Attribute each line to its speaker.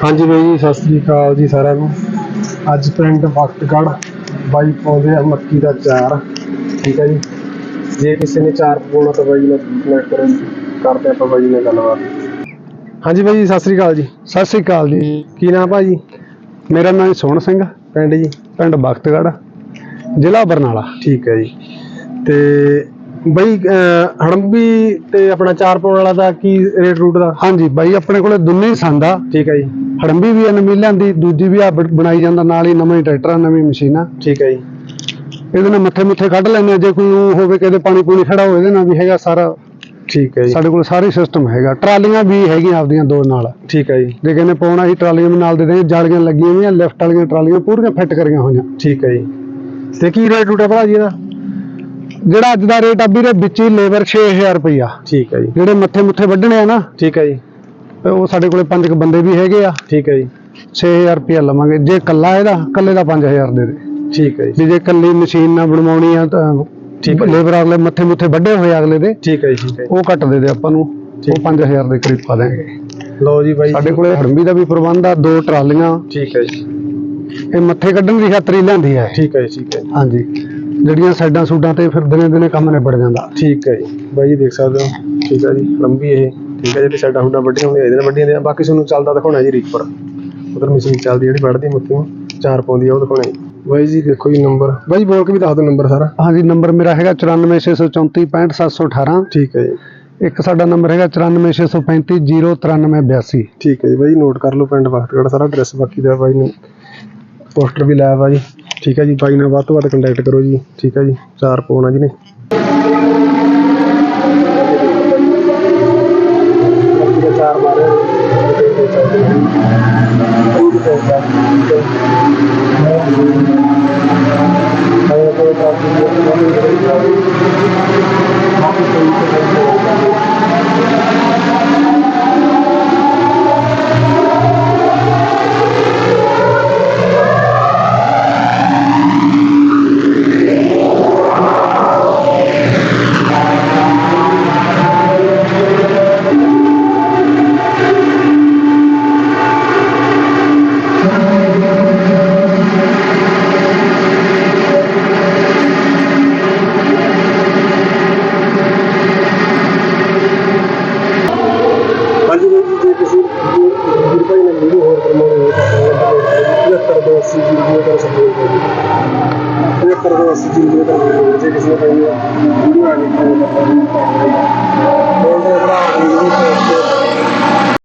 Speaker 1: ਹਾਂਜੀ ਬਾਈ ਜੀ ਸਤਿ ਸ੍ਰੀ ਅਕਾਲ ਜੀ ਸਾਰਿਆਂ ਨੂੰ। ਅੱਜ ਪਿੰਡ ਵਕਤਗੜ ਬਾਈ ਪਾਉਂਦੇ ਆ ਮੱਕੀ ਦਾ ਚਾਰ। ਠੀਕ ਹੈ ਜੀ। ਜੇ ਕਿਸੇ ਨੇ ਚਾਰ ਪਾਉਣਾ ਤਾਂ ਬਾਈ ਨਾਲ ਕਨੈਕਟ ਕਰੋ ਕਰਦੇ ਆਪਾਂ ਬਾਈ ਨਾਲ ਗੱਲਬਾਤ। ਹਾਂਜੀ ਬਾਈ ਜੀ ਸਤਿ ਸ੍ਰੀ ਅਕਾਲ ਜੀ।
Speaker 2: ਸਤਿ ਸ੍ਰੀ ਅਕਾਲ ਜੀ।
Speaker 1: ਕੀ ਨਾਮ ਭਾਜੀ?
Speaker 2: ਮੇਰਾ ਨਾਮ ਸੋਹਣ ਸਿੰਘ
Speaker 1: ਪਿੰਡ ਜੀ?
Speaker 2: ਪਿੰਡ ਬਖਤਗੜ੍ਹ ਜ਼ਿਲ੍ਹਾ ਬਰਨਾਲਾ।
Speaker 1: ਠੀਕ ਹੈ ਜੀ। ਤੇ ਬਾਈ ਹੜੰਬੀ ਤੇ ਆਪਣਾ ਚਾਰ ਪਾਉਣ ਵਾਲਾ ਦਾ ਕੀ ਰੇਟ ਰੂਟ ਦਾ?
Speaker 2: ਹਾਂਜੀ ਬਾਈ ਆਪਣੇ ਕੋਲੇ ਦੋਨੇ ਹੀ ਸੰਦ
Speaker 1: ਠੀਕ ਹੈ ਜੀ।
Speaker 2: ਹੜੰਬੀ ਵੀ ਨਵੀਂ ਲਿਆਂਦੀ ਦੂਜੀ ਵੀ ਆ ਬਣਾਈ ਜਾਂਦਾ ਨਾਲ ਹੀ ਨਵਾਂ ਹੀ ਟਰੈਕਟਰ ਨਵੀਂ ਮਸ਼ੀਨ।
Speaker 1: ਠੀਕ ਹੈ ਜੀ।
Speaker 2: ਇਹਦੇ ਨਾਲ ਮੱਥੇ ਮੁੱਥੇ ਕੱਢ ਲੈਂਦੇ ਆ ਜੇ ਕੋਈ ਹੋਵੇ ਕਿਤੇ ਪਾਣੀ ਪੂਣੀ ਖੜਾ ਹੋਵੇ ਇਹਦੇ ਨਾਲ ਵੀ ਹੈਗਾ ਸਾਰਾ।
Speaker 1: ਠੀਕ ਹੈ ਜੀ।
Speaker 2: ਸਾਡੇ ਕੋਲ ਸਾਰੇ ਸਿਸਟਮ ਹੈਗਾ। ਟਰਾਲੀਆਂ ਵੀ ਹੈਗੀਆਂ ਆਪਦੀਆਂ ਦੋ ਨਾਲ।
Speaker 1: ਠੀਕ ਹੈ ਜੀ।
Speaker 2: ਜੇ ਕਹਿੰਦੇ ਪਾਉਣਾ ਸੀ ਟਰਾਲੀਆਂ ਵੀ ਨਾਲ ਦੇ ਦੇ ਜਾਲੀਆਂ ਲੱਗੀਆਂ ਹੋਈਆਂ ਲਿਫਟ ਵਾਲੀਆਂ ਟਰਾਲੀਆਂ ਪੂਰੀਆਂ ਫਿੱਟ ਕਰੀਆਂ ਹੋਈਆਂ।
Speaker 1: ਠੀਕ ਹੈ ਜੀ। ਤੇ ਕੀ ਰੇਟ ਰੂਟ ਹੈ ਭਰਾ ਜੀ ਇਹਦਾ?
Speaker 2: ਜਿਹੜਾ ਅੱਜ ਦਾ ਰੇਟ ਆ ਵੀਰੇ ਵਿੱਚ ਹੀ ਲੇਬਰ 6000 ਰੁਪਈਆ
Speaker 1: ਠੀਕ ਹੈ ਜੀ
Speaker 2: ਜਿਹੜੇ ਮੱਥੇ ਮੁੱਥੇ ਵੱਢਣੇ ਆ ਨਾ
Speaker 1: ਠੀਕ ਹੈ ਜੀ
Speaker 2: ਉਹ ਸਾਡੇ ਕੋਲੇ ਪੰਜ ਕੁ ਬੰਦੇ ਵੀ ਹੈਗੇ ਆ
Speaker 1: ਠੀਕ ਹੈ ਜੀ
Speaker 2: 6000 ਰੁਪਇਆ ਲਵਾਂਗੇ ਜੇ ਕੱਲਾ ਇਹਦਾ ਕੱਲੇ ਦਾ 5000 ਦੇ ਦੇ
Speaker 1: ਠੀਕ ਹੈ ਜੀ
Speaker 2: ਜੇ ਕੱਲੀ ਮਸ਼ੀਨ ਨਾਲ ਬਣਵਾਉਣੀ ਆ ਤਾਂ
Speaker 1: ਠੀਕ ਹੈ।
Speaker 2: ਲੇਬਰ ਅਗਲੇ ਮੱਥੇ ਮੁੱਥੇ ਵੱਡੇ ਹੋਏ ਅਗਲੇ ਦੇ
Speaker 1: ਠੀਕ ਹੈ ਜੀ ਠੀਕ ਹੈ
Speaker 2: ਉਹ ਘੱਟ ਦੇ ਦੇ ਆਪਾਂ ਨੂੰ। ਉਹ 5000 ਦੇ ਕਰੀਬ ਪਾ ਦਾਂਗੇ
Speaker 1: ਲਓ ਜੀ ਬਾਈ
Speaker 2: ਸਾਡੇ ਕੋਲੇ ਹੜੰਬੀ ਦਾ ਵੀ ਪ੍ਰਬੰਧ ਆ ਦੋ ਟਰਾਲੀਆਂ
Speaker 1: ਠੀਕ ਹੈ ਜੀ
Speaker 2: ਇਹ ਮੱਥੇ ਕੱਢਣ ਦੀ ਖਾਤਰ ਲਿਆਂਦੀ ਹੈ
Speaker 1: ਠੀਕ ਹੈ ਜੀ ਠੀਕ ਹੈ।
Speaker 2: ਹਾਂਜੀ ਜਿਹੜੀਆਂ ਸਾਈਡਾਂ ਸੂਡਾਂ ਤੇ ਫਿਰ ਦਿਨੇ ਦਿਨੇ ਕੰਮ ਨਿਬੜ ਜਾਂਦਾ।
Speaker 1: ਠੀਕ ਹੈ ਜੀ। ਬਾਈ ਜੀ ਦੇਖ ਸਕਦੇ ਹੋ। ਠੀਕ ਹੈ ਜੀ। ਲੰਬੀ ਇਹ। ਠੀਕ ਹੈ ਜਿਹੜੀ ਸਾਡਾ ਹੁੰਦਾ ਵੱਡੀਆਂ ਹੁੰਦੀਆਂ ਇਹਦੇ ਨਾਲ ਵੱਡੀਆਂ ਨੇ ਬਾਕੀ ਤੁਹਾਨੂੰ ਚੱਲਦਾ ਦਿਖਾਉਣਾ ਜੀ ਰੀਪਰ ਉਧਰ ਮਸ਼ੀਨ ਚੱਲਦੀ ਜਿਹੜੀ ਵੱਢਦੀ ਮੁੱਕੀ ਨੂੰ ਚਾਰ ਪਾਉਂਦੀ ਆ ਉਹ ਦਿਖਾਉਣਾ ਜੀ। ਬਾਈ ਜੀ ਦੇਖੋ ਜੀ ਨੰਬਰ ਬਾਈ ਬੋਲ ਕੇ ਵੀ ਦੱਸ ਦਿਓ ਨੰਬਰ ਸਾਰਾ।
Speaker 2: ਹਾਂਜੀ ਨੰਬਰ ਮੇਰਾ ਹੈਗਾ 94634 65718
Speaker 1: ਠੀਕ ਹੈ ਜੀ।
Speaker 2: ਇੱਕ ਸਾਡਾ ਨੰਬਰ ਹੈਗਾ 94635 09382
Speaker 1: ਠੀਕ ਹੈ ਜੀ। ਬਾਈ ਨੋਟ ਕਰ ਲਓ ਪਿੰਡ ਵਕਤਗੜ ਸਾਰਾ ਐਡਰੈਸ ਬਾਕੀ ਦਾ ਬਾਈ ਨੇ। ਪੋਸਟਰ ਵੀ ਲਾਇਆ ਵਾ ਜੀ ਠੀਕ ਹੈ ਜੀ, ਬਾਈ ਨਾਲ ਵੱਧ ਤੋਂ ਵੱਧ ਕੰਟੈਕਟ ਕਰੋ ਜੀ। ਠੀਕ ਹੈ ਜੀ, ਚਾਰ ਪਾਉਣਾ ਜੀ ਨੇ। ਚਾਰ ਮਾਰੇ ਹਾਂਜੀ 7580 ਜੀ ਕਰ ਸਕਦੇ ਹੋ ਜੀ 7580 ਜੀ ਵੀਡੀਓ ਕਰ ਸਕਦੇ ਹੋ ਜੇ ਕਿਸੇ ਨੇ ਭਾਈ ਵੀਡੀਓ ਆਣੀ ਹੋਵੇ ਤਾਂ ਬੋਲਦੇ ਭਰਾ ਵੀਡੀਓ